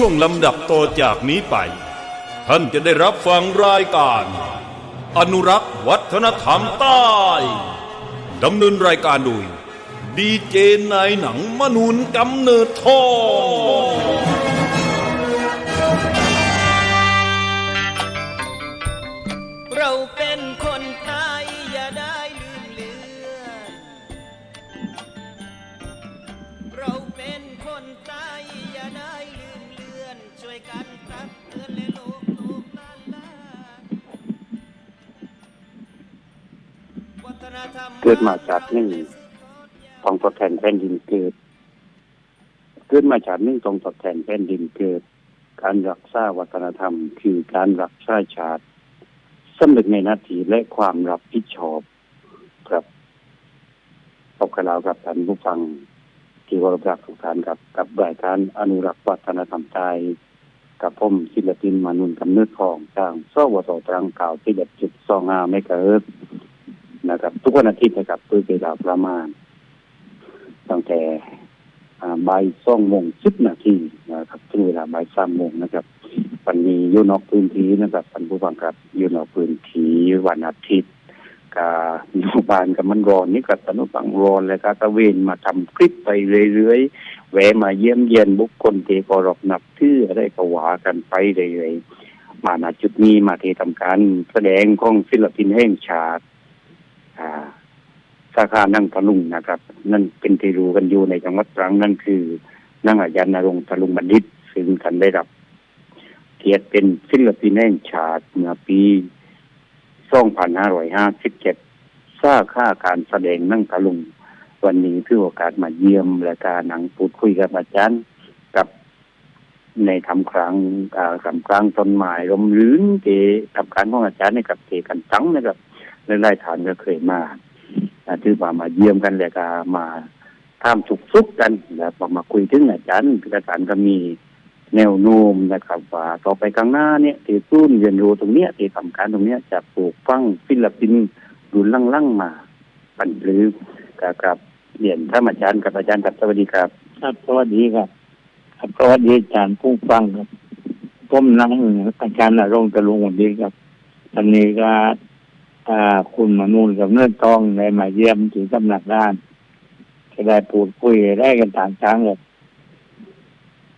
ช่วงลำดับต่อจากนี้ไป ท่านจะได้รับฟังรายการ อนุรักษ์วัฒนธรรมใต้ดำเนินรายการโดยดีเจนายหนังมนุนกำเนิดทองเรา เกิดมาจากหนึ่งต้องทดแทนแผ่นดินเกิด เกิดมาจากหนึ่งต้องทดแทนแผ่นดินเกิด การรักษาวัฒนธรรม คือการรักษาชาติสำนึกในหน้าที่และความรับผิดชอบครับขอบคุณเราครับท่านผู้ฟังที่วรรักทุกท่านครับกับรายการอนุรักษ์วัฒนธรรมไทยกับผมศิลปินมานุนกำเนิดทองทางสวสตรังข่าวที่เด็ดจุดสองห้าเมกะเฮิรตซ์ นะครับ ทุกวันอาทิตย์นะครับเพื่อเวลาประมาณตั้งแต่บ่ายสองโมงสิบนาทีนะครับถึงเวลาบ่ายสามโมงนะครับวันนี้อยู่นอกพื้นที่นะครับท่านผู้ฟังครับอยู่นอกพื้นที่วันอาทิตย์กาอยู่บ้านกับมันร้อนนี่กับท่านผู้ฟังร้อนแล้วก็ตะเวนมาทำคลิปไปเรื่อยๆแวะมาเยี่ยมเยียนบุคคลที่เคารพนับถืออะไรก็ว่ากันไปเรื่อยๆมาณจุดนี้มาที่ทำการแสดงของศิลปินแห่งชาติ สาขานั่งทะลุงนะครับ นั่นเป็นที่รู้กันอยู่ในจังหวัดตรังนั่นคือ นั่งอาจารย์นรงค์ทะลุงบัณฑิต ซึ่งท่านได้รับเกียรติเป็นศิลปินแห่งชาติเมื่อปี2557สาขาการแสดงนั่งทะลุงวันนี้ถือโอกาสมาเยี่ยมและการหนังพูดคุยกับอาจารย์กับในทำครั้งอ่าทำครั้งต้นไม้ลมรื้นเกทำการของอาจารย์ในกับเกกันตั้งนะครับ หลายๆฐานก็เคยมาอ่าถือว่ามาเยี่ยมกันแล้วก็มาท่ามสุกสุกกัน แล้วก็มาคุยถึงอาจารย์อาจารย์ก็มีแนวโน้มนะครับว่าต่อไปข้างหน้าเนี่ยที่ศูนเรียนรู้ตรงเนี้ยที่ทำการตรงเนี้ยจะปลูกฟังศิลปินรุ่นลั่งๆมาปันหรือกับกับเรียนท่านอาจารย์กับอาจารย์ครับสวัสดีครับ ครับสวัสดีครับครับสวัสดีอาจารย์ผู้ฟังครับผมนั่งอาจารย์นรงค์ตะลุงวันนี้ครับตอนนี้ก็ คุณมนูนกับเนื้อทองได้มาเยี่ยมถึงตำหนักด้านจะได้พูดคุยได้กันต่างช้างเลย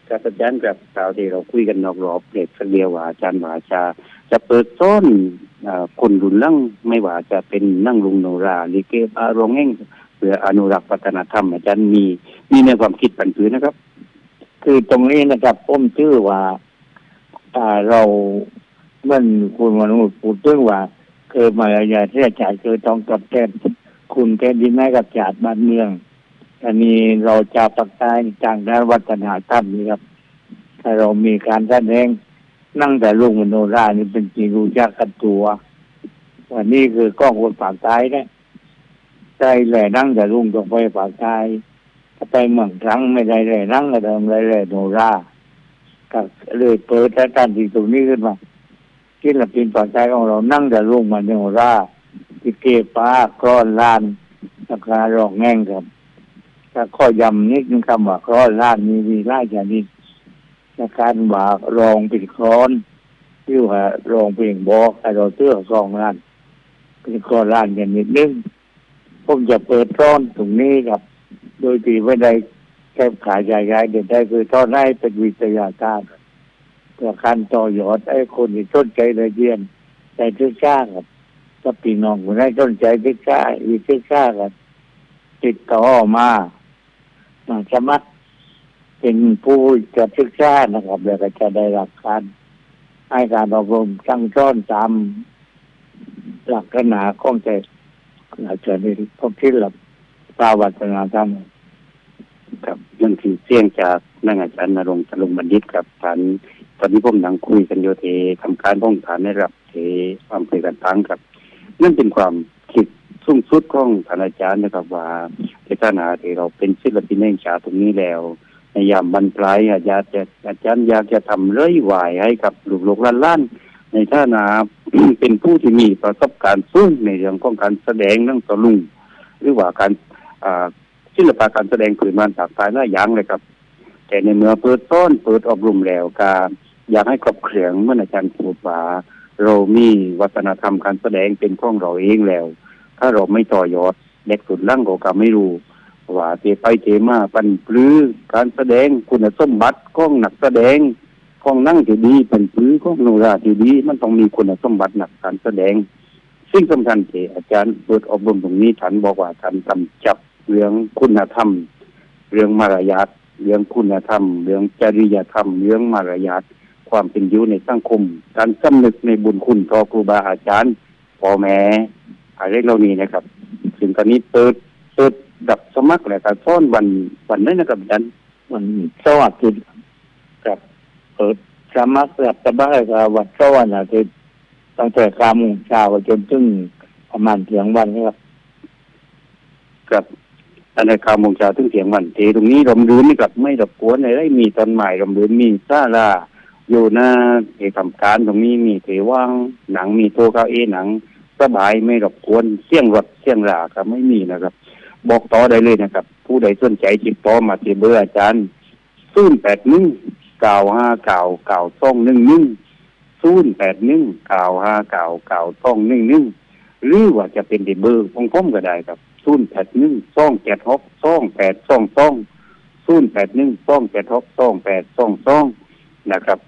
ครับอาจารย์กับคราวที่เราคุยกันนอกรอบเด็กสักเดียวว่าอาจารย์ว่าจะจะเปิดต้นอ่าคนรุ่นลั่งไม่ว่าจะเป็นนั่งลุงโนราลิเกอารองแง่งเพื่ออนุรักษ์วัฒนธรรม อาจารย์มีมีในความคิดปันผืนนะครับ คือตรงนี้นะครับผมชื่อว่าอ่าเราเมื่อคุณมนูนพูดถึงว่า เคยมาอย่าที่อาจาย์เคยต้องกับแทนคุณแทนดินให้กับชาติบ้านเมือง อันนี้เราจะปักใต้จางด้านวัฒนธรรมนี่ครับ ถ้าเรามีการแสดงนั่งแต่ลุงมโนรานี่เป็นจริงรู้จักกันตัววันนี้คือกล้องคนปากใต้เนี่ยใจแหล่นั่งแต่ลุงต้องไปปากใต้ถ้าไปเมืองครั้งไม่ได้แหล่นั่งก็เดิมเลยแหล่โนราก็เลยเปิดสถานที่ตรงนี้ขึ้นมา ที่ละปินปากใต้ของเรานั่งแต่ลุงมาโนราที่เกป้ากรอนลานราคารองแง่งครับถ้าข้อยำนิดนึงคำว่าครอนล้านมีมีไล่อย่างนี้ถ้าการว่ารองเป็นครอนที่ว่ารองเป็นบอกให้เราเตื้อสองล้านเป็นครอนล้านอย่างนิดนึงผมจะเปิดร้อนตรงนี้ครับ โดยที่ไม่ได้แค่ขายใหญ่ๆเด็ดได้คือทอดให้เป็นวิทยาการ เพื่อการต่อยอดไอ้คนที่ต้นใจเลยเยี่ยนใจทึกช้าครับถ้าปีน้องคนได้ต้นใจทึกช้าวิทึกช้าครับติดต่อมามาสมัครเป็นผู้จะศึกษานะครับแล้วก็จะได้รับการให้การอบรมสั่งสอนตามหลักขนาของใจอาจารย์นี่พบที่หลับปาวัฒนาธรรม ครับเรื่องที่เสียงจากนั่งอาจารย์นรงค์ตะลุงบัณฑิตกับฐานตอนนี้ผมนั่งคุยกันอยู่ที่ทำการป้องฐานในระดับเที่อำเภอกันตังครับ นั่นเป็นความคิดสูงสุดของท่านอาจารย์นะครับว่าในฐานะที่เราเป็นศิลปินแห่งชาติตรงนี้แล้วในยามบรรปลายอาจารย์จะอาจารย์อยากจะทำเรื่อยไหวให้กับลูกหล้านๆในฐานะเป็นผู้ที่มีประสบการณ์สูงในเรื่องของการแสดงนั่งตะลุงหรือว่าการอ่า ศิลปะการแสดงผืนบ้านภาคใต้หลายอย่างเลยครับ แต่ในเมื่อเปิดต้นเปิดอบรมแล้วก็อยากให้ครอบเครื่องเมื่ออาจารย์พูดว่าเรามีวัฒนธรรมการแสดงเป็นของเราเองแล้ว ถ้าเราไม่ต่อยอดเด็กสุดล่างก็ก็ไม่รู้ว่าเตไปเตมาปันปรือการแสดงคุณสมบัติของหนักแสดงของนั่งที่ดีปันปรือของโนราที่ดีมันต้องมีคุณสมบัติหนักการแสดง ซึ่งสำคัญที่อาจารย์เปิดอบรมตรงนี้ท่านบอกว่าท่านกำจับ เรื่องคุณธรรม เรื่องมารยาทเรื่องคุณธรรม เรื่องจริยธรรม เรื่องมารยาทความเป็นอยู่ในสังคม การสำนึกในบุญคุณต่อครูบาอาจารย์พ่อแม่อะไรเหล่านี้นะครับ ซึ่งตอนนี้เปิดเปิดดับสมัครและการซ่อนวันวันนั้นนะครับอาจารย์มันสวัสดิ์กับเปิดสมัครรับสบายกับวัดสวรรค์อาทิตย์ตั้งแต่กาโมงเช้าจนถึงประมาณเที่ยงวันนะครับกับ อันในข่าวมงชาถึงเสียงวันเทตรงนี้ลมรื่นนี่กับไม่รบกวนอะไรมีต้นไม้ลมรื่นมีซาลาอยู่หน้าเอกทำการตรงนี้มีเทว่างหนังมีโตเก้าอี้หนังสบายไม่รบกวนเสี่ยงรถเสี่ยงราครับไม่มีนะครับ บอกต่อได้เลยนะครับ ผู้ใดสนใจจิตต่อมาที่เบอร์อาจารย์ศูนย์แปดหนึ่งเก้าห้าเก้าเก้าสองหนึ่งหนึ่งศูนย์แปดหนึ่งเก้าห้าเก้าเก้าสองหนึ่งหนึ่งหรือว่าจะเป็นที่เบอร์ของผมก็ได้ครับ ศูนย์แปดหนึ่งสองเจ็ดหกสองแปดสองสองศูนย์แปดหนึ่งสองเจ็ดหกสองแปดสองสองนะครับ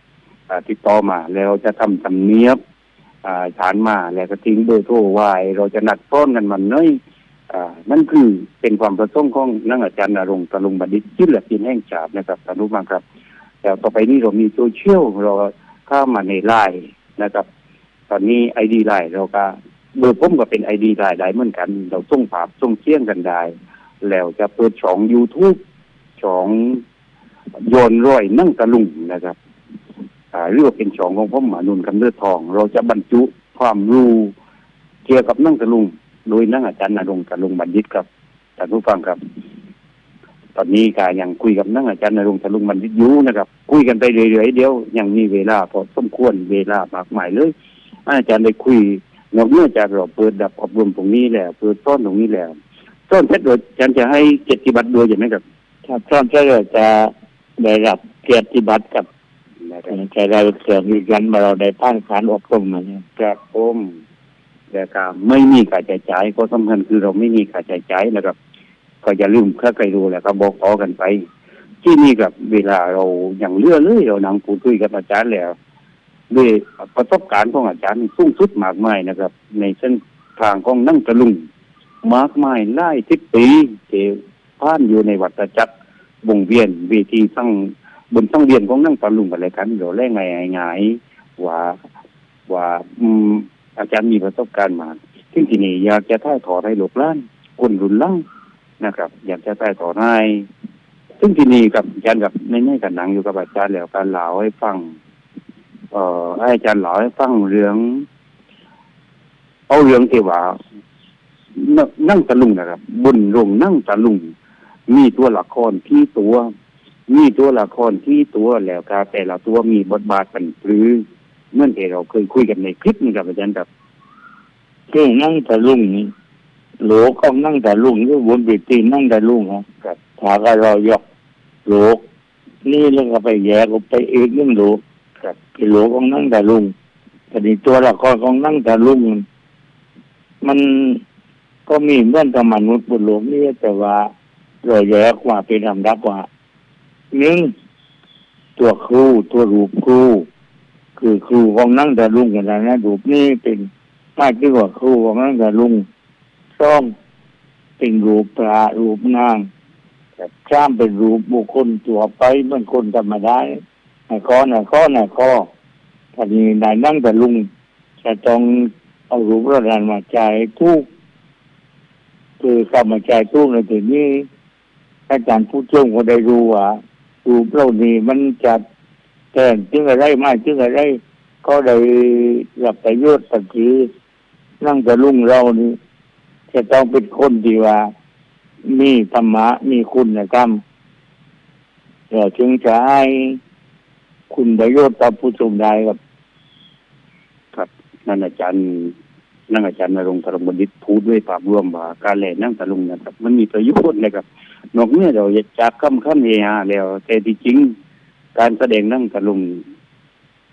ติดต่อมาแล้วจะทำสำเนียบฐานมาแล้วก็ทิ้งเบอร์โทรไว้เราจะนัดต้อนกันมันเน้อยอนั่นคือเป็นความประสงค์ของนักอาจารย์นรงตะลุงบัณฑิตศิลปินแห่งชาตินะครับท่านผู้ฟังครับแล้วต่อไปนี้เรามีโซเชียลเราเข้ามาในไลน์นะครับ ตอนนี้ไอดีไลน์เราก็ เบอร์ผมก็เป็นไอดีไลน์ได้เหมือนกัน เราส่งภาพส่งเสียงกันได้ แล้วจะเปิดช่อง YouTube ช่องโยนร้อยนั่งตะลุงนะครับอ่าหรือว่าเป็นช่องของผมหมานุนคำเลือดทอง เราจะบรรจุความรู้เกี่ยวกับนั่งตะลุง โดยนั่งอาจารย์นรงตะลุงบัณฑิตครับท่านผู้ฟังครับ ตอนนี้ก็ยังคุยกับนั่งอาจารย์นรงตะลุงบัณฑิตอยู่นะครับ คุยกันไปเรื่อยๆเดียวยังมีเวลาพอสมควรเวลามากมายเลย อาจารย์ได้คุย นอกเหนือจากเราเปิดดับอบรมตรงนี้แล้วเปิดต้นตรงนี้แล้วต้นเพชรโดยอาจารย์จะให้เกียรติบัตรด้วยใช่ไหมครับถ้าพร้อมจะจะได้รับเกียรติบัตรกับนะครับจะได้เสื่อมยืนยันมาเราได้ผ่านการอบรมมาเนี่ยครับผมแต่ก็ไม่มีค่าใช้จ่ายก็สำคัญคือเราไม่มีค่าใช้จ่ายนะครับ ก็อย่าลืมค่าไกลดูแหละครับบอกต่อกันไป ที่นี่กับเวลาเราอย่างเลื่อเลยเรานั่งพูดคุยกับอาจารย์แล้ว ด้วยประสบการณ์ของอาจารย์สูงสุดมากมายนะครับ ในเส้นทางของนั่งตะลุงมากมายไล่ทิศปีที่ผ่านอยู่ในวัฏจักรวงเวียนเวทีทั้งบนทั้งเวียนของนั่งตะลุงกันเลยกันเราแรงไงไงายๆว่าว่าอืมอาจารย์มีประสบการณ์มาซึ่งที่นี้อยากจะถ่ายถอดให้หลูกล้านคนรุ่นล่างนะครับ อยากจะถ่ายถอดให้ซึ่งที่นี้กับอาจารย์กับในในกันหนังอยู่กับอาจารย์แล้วการเล่าให้ฟัง เอ่อให้อาจารย์เล่าให้ฟังเรื่องเอาเรื่องที่ว่านั่งนั่งตะลุงนะครับ บนโรงนั่งตะลุง มีตัวละครที่ตัว มีตัวละครที่ตัวแล้วก็แต่ละตัวมีบทบาทเป็นหรือเมื่อที่เราเคยคุยกันในคลิปนี้กับอาจารย์ครับซึ่งนั่งแต่ลุงนี่โหลก็นั่งแต่ลุงหรือบนเวทีนั่งแต่ลุงครับครับถาก็เรายกโหลกนี่แล้วก็ไปแยกออกไปอีกนึงโหลก ครับที่โหลของนั่งแต่ลุงแต่นี่ตัวละครของนั่งแต่ลุง มันก็มีเหมือนกับมนุษย์บนโลกนี้แต่ว่าเราแยกว่าเป็นลำดับว่าหนึ่งตัวครูตัวรูปครูคือครูของนั่งแต่ลุงกันนะรูปนี้เป็นไม่ที่กว่าครูของนั่งแต่ลุงซ่องเป็นรูปพระรูปนางแต่ข้ามเป็นรูปบุคคลตัวไปเหมือนคนธรรมดา ข้อหนข้อหนข้อทีนี้นายนั่งแต่ลุงจะต้องเอารูปประดานมาจ่ายทุกคือเข้ามาจ่ายทุกในทีนี้อาจารย์ผู้ช่วงก็ได้รู้ว่ารูปเรานี้มันจะแทนจึงอะไรไม่จึงอะไรก็ได้รับประโยชน์สักทีนั่งแต่ลุงเรานี่จะต้องเป็นคนที่ว่า มีธรรมะ มีคุณนะครับเราจึงจะให้ คุณประโยชน์ต่อผู้ชมได้ครับ ครับนั่นอาจารย์นั่งอาจารย์นรงค์ธรรมบัณฑิตพูดด้วยภาพรวมว่าการแล่นั่งตะลุงนะครับ มันมีประโยชน์นะครับ นอกเมื่อเราจากคำคำเฮฮาแล้วแต่ที่จริง การแสดงนั่งตะลุง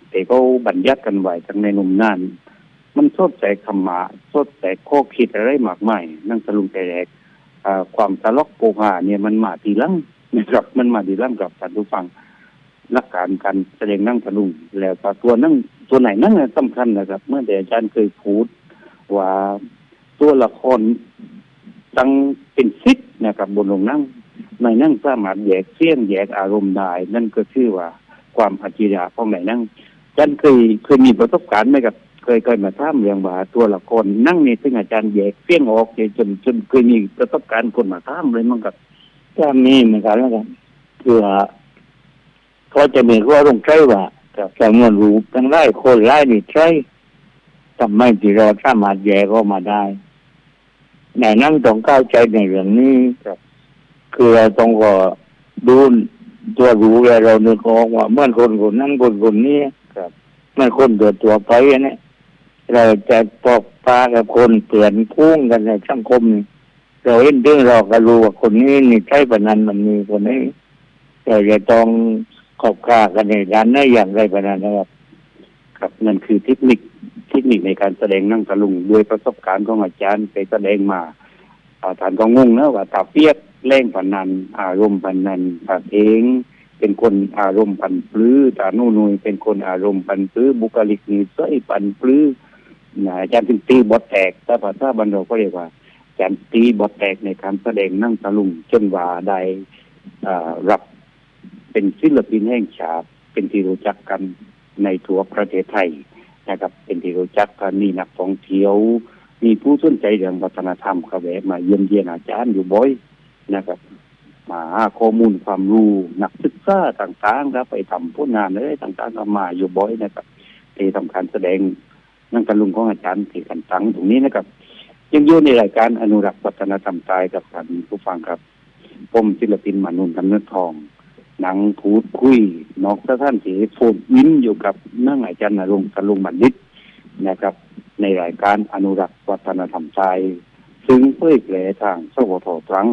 แต่เขาบัญญัติกันไว้ทั้งในหนุ่มนานมันสดใสคำมาสดใสข้อคิดอะไรมากมายนั่งตะลุงแต่แรกอ่าความตลกโปกฮาเนี่ยมันมาทีหลังนะครับ มันมาทีหลังกับท่านผู้ฟัง หลักการการแสดงนั่งตะลุงแล้วก็ตัวนั่งตัวไหนนั่งสำคัญนะครับ เมื่อแต่อาจารย์เคยพูดว่าตัวละครตั้งเป็นซิดนะครับบนลงนั่งในนั่งสามารถแยกเสี้ยงแยกอารมณ์ได้นั่นก็ชื่อว่าความอัจฉริยะของในนั่งอาจารย์เคยเคยมีประสบการณ์ไหมกับเคยเคยมาท่ามเรื่องว่าตัวละครนั่งนี่ซึ่งอาจารย์แยกเสี้ยงออกเนี่ยจนจนเคยมีประสบการณ์คนมาท่ามเลยมั้งกับก็มีเหมือนกันแล้วกันคือว่าเขาจะมีข้อตรงใจว่าจำนวนรูปทั้งไร่คนไร่นี่ใช่ทำไมที่เราสามารถแยกออกมาได้ในนั่งต้องเข้าใจในเรื่องนี้ครับคือเราต้องก็ดูตัวรู้แล้วเรานึกออกว่าเมื่อคนคนนั้นคนคนนี้ครับเมื่อคนตัวตัวไปอันนี้เราจะปอกปลากับคนเปลี่ยนพุ่งกันในสังคมนี่เราเห็นเรื่องเราก็รู้ว่าคนนี้นี่ใช่ปะนันมันมีคนนี้เราจะต้อง ขอบค่ากันในด้านไหนอย่างไรปะนันะครับครับนั่นคือเทคนิคเทคนิคในการแสดงนั่งตะลุงด้วยประสบการณ์ของอาจารย์ไปแสดงมาอ่าท่านก็งงนะว่าตาเปียกแรงพันนัน อารมณ์พันนันตาเองเป็นคนอารมณ์พันปลื้อตาโน่นุยเป็นคนอารมณ์พันปลื้อบุคลิกนิสัยพันปลื้ออาจารย์ถึงตีบทแตกถ้าภาษาบรรเราก็เรียกว่าอาจารย์ตีบทแตกในการแสดงนั่งตะลุงจนว่าได้อ่ารับ เป็นศิลปินแห่งชาติเป็นที่รู้จักกันในทั่วประเทศไทยนะครับ เป็นที่รู้จักกันมีนักท่องเที่ยว มีผู้สนใจเรื่องวัฒนธรรมเขาแวะมาเยี่ยมเยียนอาจารย์อยู่บ่อยนะครับมาหาข้อมูลความรู้นักศึกษาต่างๆครับไปทำผลงานอะไรต่างๆก็มาอยู่บ่อยนะครับที่ทำการแสดงนั่งกันลุงของอาจารย์ที่กันตังตรงนี้นะครับ ยังอยู่ในรายการอนุรักษ์วัฒนธรรมไทยกับท่านผู้ฟังครับผมศิลปินมานุนกำเนิดทอง หนังพูดคุยนอกสถานที่โฟนอินอยู่กับนั่งอาจารย์นรงค์ตะลุงบัณฑิตนะครับ ในรายการอนุรักษ์วัฒนธรรมไทยซึ่งเผยแพร่ทางสวทตรัง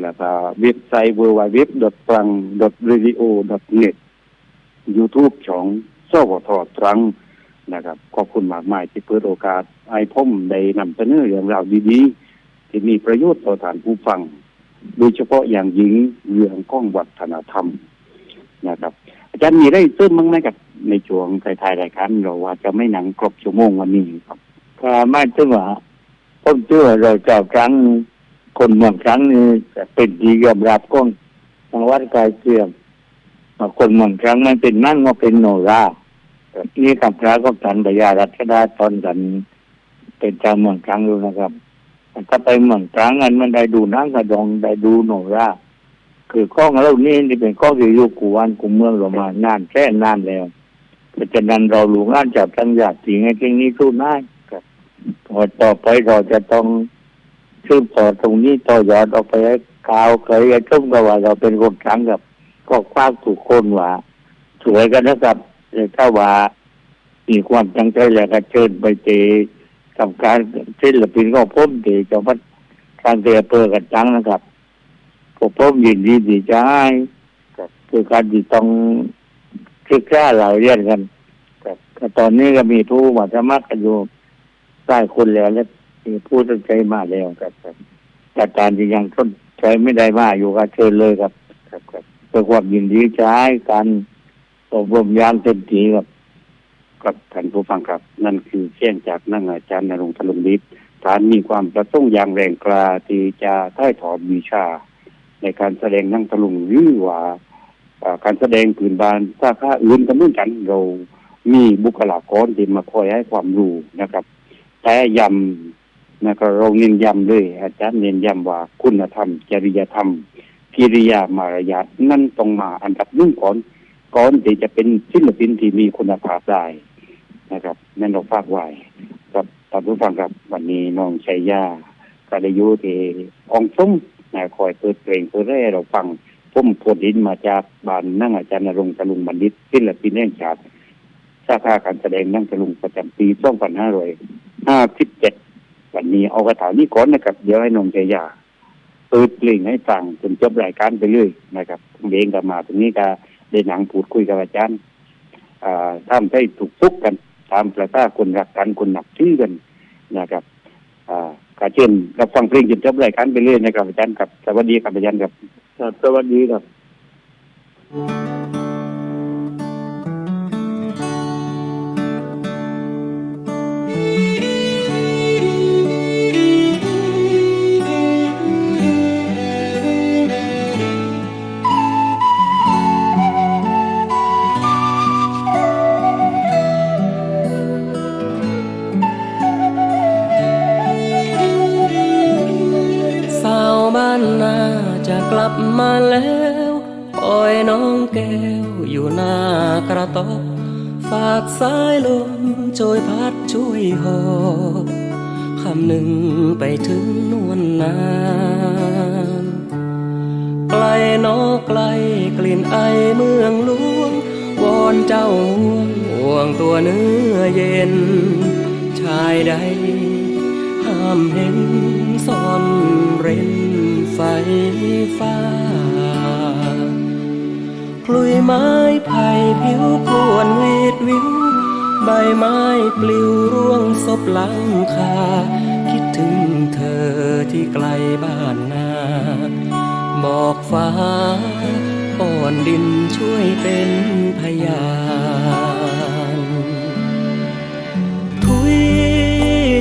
แล้วก็เว็บไซต์ www.trang.radio.net YouTube ของสวทตรังนะครับขอบคุณมากมายที่เปิดโอกาสไอ้ผมได้นำเสนอเรื่องราวดีๆ ที่มีประโยชน์ต่อฐานผู้ฟัง โดยเฉพาะอย่างยิ่งเรื่องข้องวัฒนธรรมนะครับ อาจารย์มีได้เติมบ้างไหมกับในช่วงไทยๆรายการเราว่าจะไม่หนังครบชั่วโมงวันนี้ครับก็ไม่ถึงว่าผมเชื่อเราเจ้าครั้งคนเมืองครั้งนี้จะเป็นที่ยอมรับก้องทางวัดกายเกลียมคนเมืองครั้งมันเป็นนั่นก็เป็นโนราแต่นี่กับพระก็สันปยารัชดาตอนกันเป็นเจ้าเมืองครั้งอยู่นะครับ ถ้าไปเมืองครั้งนั้นมันได้ดูนังกระดองได้ดูโนราคือข้องเรานี่นี่เป็นข้อที่อยู่กูวันกูเมืองเรามานานแค่นานแล้วเพราะฉะนั้นเราหลวงอ่านจากทั้งญาติสิ่งให้เรื่องนี้สู้ได้ครับพอต่อไปเราจะต้องชื่อต่อตรงนี้ต่อยอดออกไปให้กาวเคยไอ้ทุ่มกับว่า เราเป็นคนครั้งกับก็คว้าถูกคนว่าสวยกันนะครับแต่ถ้าว่ามีความตั้งใจแล้วก็เชิญไปเจ กับการศิลปินก็พ้มเจจะพัดการเตะเปิดกันจังนะครับผมพ้มยินดีดีใจคือการที่ต้องศึกษาเราเรียนกันแต่ตอนนี้ก็มีผู้มาสมัครกันอยู่หลายคนแล้วและมีผู้สนใจมาแล้วครับแต่การที่ยังสนใจไม่ได้มาอยู่ก็เชิญเลยครับครับเพื่อความยินดีใช้กันอบรมอยางเต็มที่ครับ กับท่านผู้ฟังครับ นั่นคือเสียงจากนั่งอาจารย์นรงค์ทลุงฤทธิ์ฐานมีความประสงค์อย่างแรงกล้าที่จะถ่ายถอดวิชา ในการแสดงนั่งตลุงหรือว่าการแสดงพื้นบ้านสาขาอื่นก็เหมือนกันเรามีบุคลากรที่มาคอยให้ความรู้นะครับ แต่ย้ำนะครับเราเน้นย้ำเลย อาจารย์เน้นย้ำว่าคุณธรรม จริยธรรมกิริยามารยาทนั่นต้องมาอันดับหนึ่งก่อนก่อนที่จะเป็นศิลปินที่มีคุณภาพได้ นะครับนั่นเราฝากไว้ครับท่านผู้ฟังครับวันนี้น้องชัยยาก็ได้ยู่ที่องซุ้มนะคอยเปิดเพลงเปิดแร่เราฟังพุ่มโพดินมาจากบ้านนั่งอาจารย์นรงค์ตะลุงบัณฑิตศิลปินแห่งชาติสาขาการแสดงนั่งตะลุงประจำปี2557นี้เอากระถางนี้ก่อนนะครับเดี๋ยวให้น้องเจยาเปิดเพลงให้ฟังจนจบรายการไปเลยนะครับเบงกับมาตรงนี้ก็ได้หนังพูดคุยกับอาจารย์อ่าทำให้ถูกทุกกัน ตามประษาคนรักกันคนหนักชื่งกันนะครับอ่ากาเช่นรับฟังเพลงจนจบรายการไปเรื่อยนะครับอาจารย์ครับสวัสดีครับอาจารย์ครับครับสวัสดีครับากระต๊อบฝากสายลมโชยพัดช่วยหอบคำหนึ่งไปถึงนวลนานไกลนอกไกลกลิ่นไอเมืองหลวง วอนเจ้าห่วงห่วงตัวเนื้อเย็น ชายใด ห้ามเห็นซ่อนเร้นไฟฟ้า ลุยไม้ไผ่ผิวกวนเวดวิว ใบไม้ปลิวร่วงศพหลังคา คิดถึงเธอที่ไกลบ้านนาบอกฟ้าอ่อนดินช่วยเป็นพยานทุย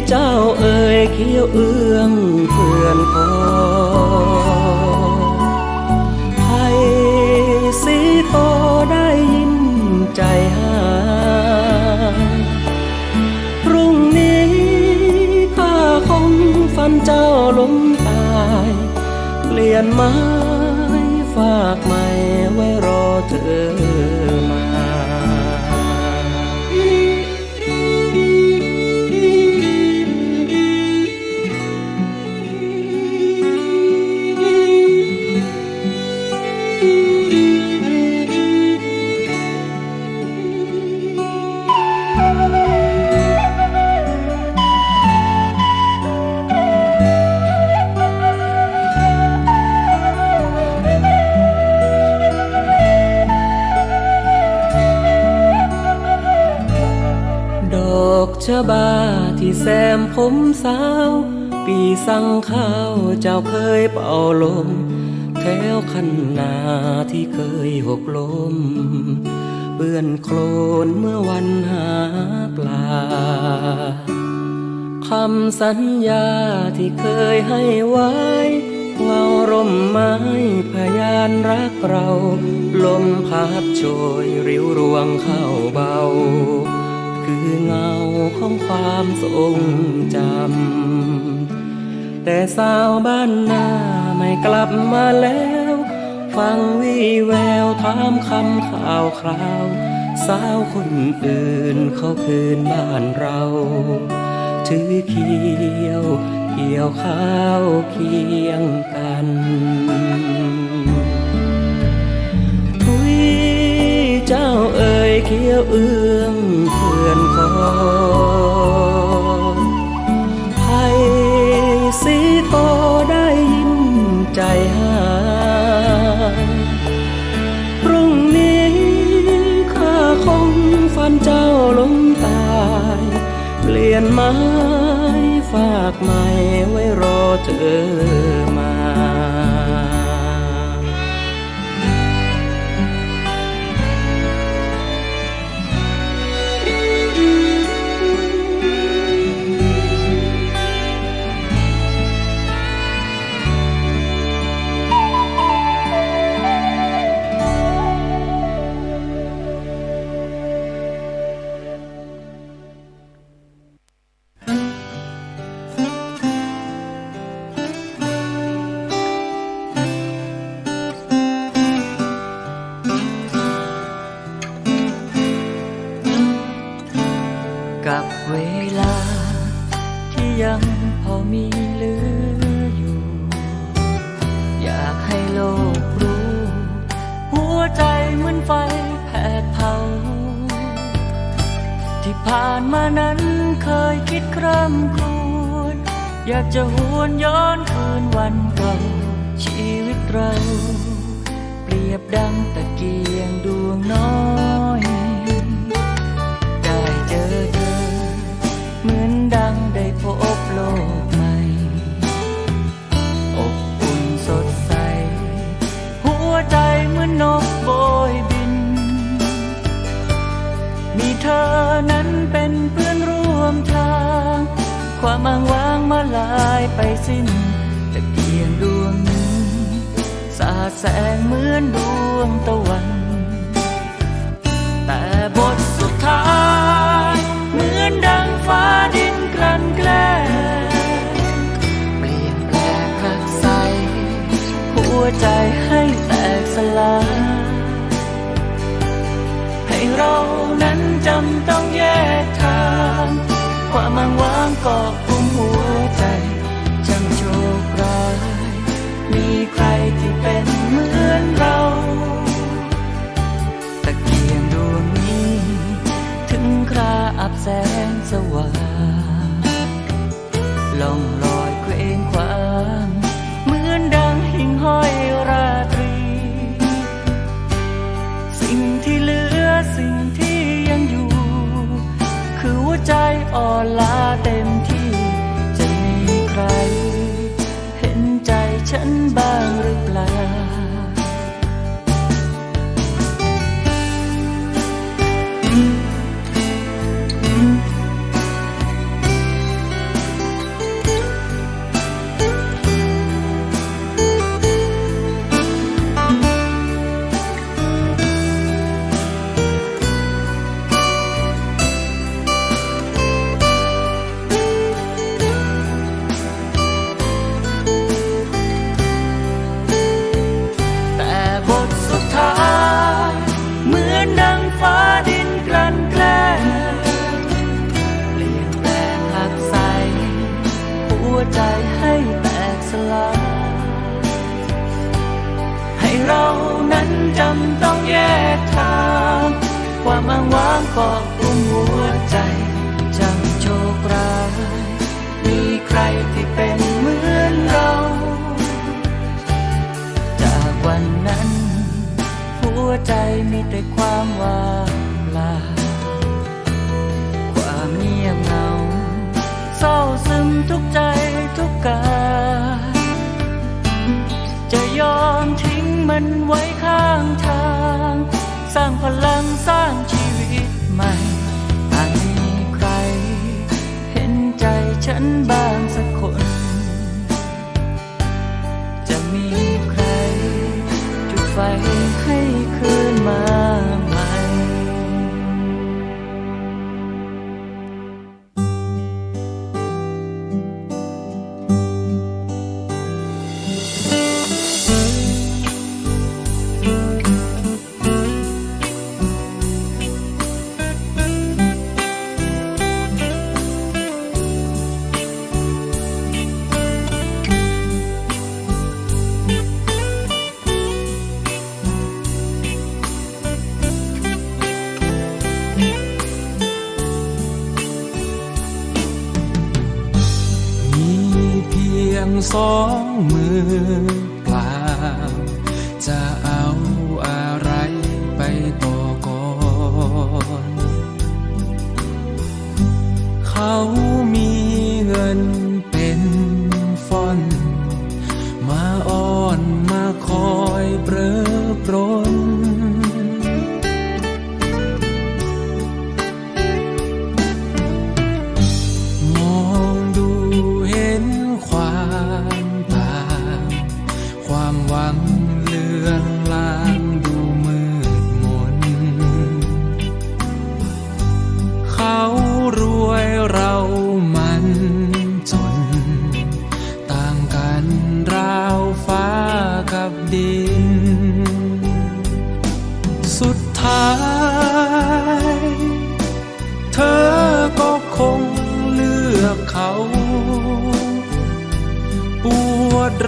เจ้าเอ่ยเขี้ยวเอื้องเพื่อ ชบาที่แซมผมสาว ปีสังข้าวเจ้าเคยเป่าลม แถวคันนาที่เคยหกลมเปื้อนโคลนเมื่อวันหาปลาคำสัญญาที่เคยให้ไว้เงาร่มไม้พยานรักเรา ลมพัดโชยริ้วรวงเข้าเบา คือเงาของความทรงจำ แต่สาวบ้านนาไม่กลับมาแล้ว ฟังวีแววถามคำข่าวคราว สาวคนอื่นเขาคืนบ้านเราถือเขียวเกี่ยวข้าวเคียงกันทุยเจ้าเอ่ยเขียวเอื้อ ใหม่ไว้รอเธอ สดใส หัวใจเหมือนนกโบยบิน มีเธอนั้นเป็นเพื่อนร่วมทาง ความอ้างว้างมาลายไปสิ้นตะเกียงดวงหนึ่งสาดแสงเหมือนดวงตะวัน แต่บทสุดท้าย เหมือนดังฟ้าดินกลั่นแกล้ ให้แตกสลาย ให้เรานั้นจำต้องแยกทาง ความมังวางกาะกลุ่มหัวใจจำโชคร้าย มีใครที่เป็นเหมือนเราตะเกียงดวงนี้ ถึงคราอับแสงสว่างลอง จำต้องแยกทางความอ้างว้างกาะกลุ่มหัวใจจำโชคร้ายมีใครที่เป็นเหมือนเรา จากวันนั้น หัวใจมีแต่ความว่างเปล่าความเงียบเหงาเศร้าซึมทุกใจทุกกายจะยอมท มันไว้ข้างทาง สร้างพลังสร้างชีวิตใหม่ จ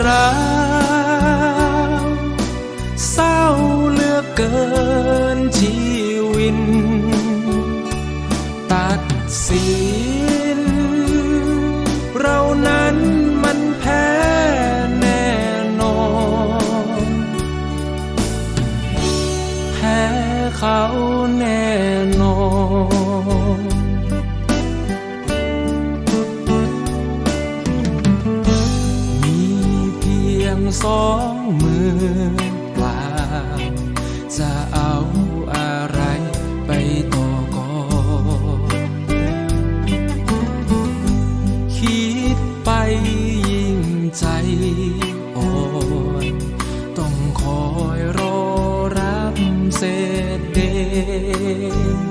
ร้า เศษเดน